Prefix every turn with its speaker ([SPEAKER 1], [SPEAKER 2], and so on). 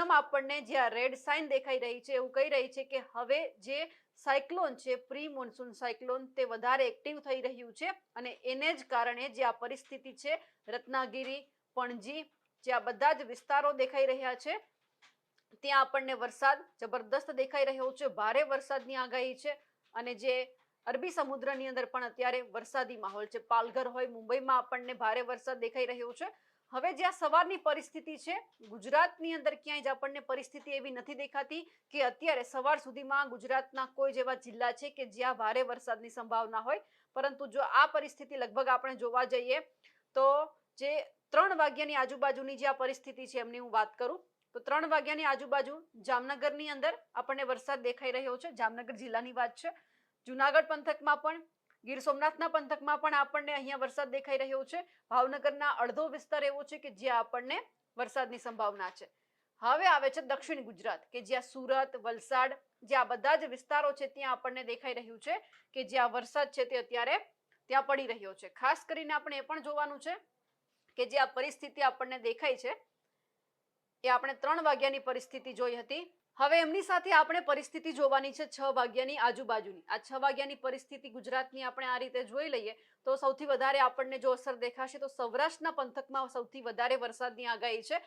[SPEAKER 1] એકદમ આપણને જે આ રેડ સાઇન દેખાઈ રહી છે, એવું કહી રહી છે કે હવે જે સાયક્લોન છે પ્રી મોન્સૂન સાયક્લોન તે વધારે એક્ટિવ થઈ રહ્યું છે અને એને જ કારણે જે આ પરિસ્થિતિ છે, રત્નાગીરી, પણજી, જે આ બધા જ વિસ્તારો દેખાઈ રહ્યા છે, ત્યાં આપણને વરસાદ જબરદસ્ત દેખાઈ રહ્યો છે, ભારે વરસાદની આગાહી છે અને જે અરબી સમુદ્રની અંદર પણ અત્યારે વરસાદી માહોલ છે. પાલઘર હોય, મુંબઈમાં આપણને ભારે વરસાદ દેખાઈ રહ્યો છે હવે જ્યાં સવારની પરિસ્થિતિ છે, ગુજરાતની અંદર ક્યાંય જ આપણને પરિસ્થિતિ એવી નથી દેખાતી કે અત્યારે સવાર સુધીમાં ગુજરાતના કોઈ જેવા જિલ્લા છે કે જ્યાં ભારે વરસાદની સંભાવના હોય. પરંતુ જો આ પરિસ્થિતિ લગભગ આપણે જોવા જઈએ તો જે ત્રણ વાગ્યાની આજુબાજુની જે આ પરિસ્થિતિ છે, એમની હું વાત કરું. તો ત્રણ વાગ્યાની આજુબાજુ જામનગરની અંદર આપણને વરસાદ દેખાઈ રહ્યો છે. જામનગર જિલ્લાની વાત છે. જુનાગઢ પંથકમાં પણ ગીર સોમનાથના પંથકમાં પણ આપણને અહીંયા વરસાદ દેખાઈ રહ્યો છે. ભાવનગરના અડધો વિસ્તાર એવો છે કે જ્યાં આપણને વરસાદની સંભાવના છે. હવે આવે છે દક્ષિણ ગુજરાત કે જ્યાં સુરત, વલસાડ જે આ બધા જ વિસ્તારો છે ત્યાં આપણને દેખાઈ રહ્યું છે કે જ્યાં વરસાદ છે તે અત્યારે ત્યાં પડી રહ્યો છે. ખાસ કરીને આપણે એ પણ જોવાનું છે કે જે આ પરિસ્થિતિ આપણને દેખાય છે એ આપણે ત્રણ વાગ્યાની પરિસ્થિતિ જોઈ હતી. હવે એમની સાથે આપણે પરિસ્થિતિ જોવાની છે છ વાગ્યાની આજુબાજુની. આ છ વાગ્યાની પરિસ્થિતિ ગુજરાતની આપણે આ રીતે જોઈ લઈએ તો સૌથી વધારે આપણને જો અસર દેખાશે તો સૌરાષ્ટ્રના પંથકમાં સૌથી વધારે વરસાદની આગાહી છે.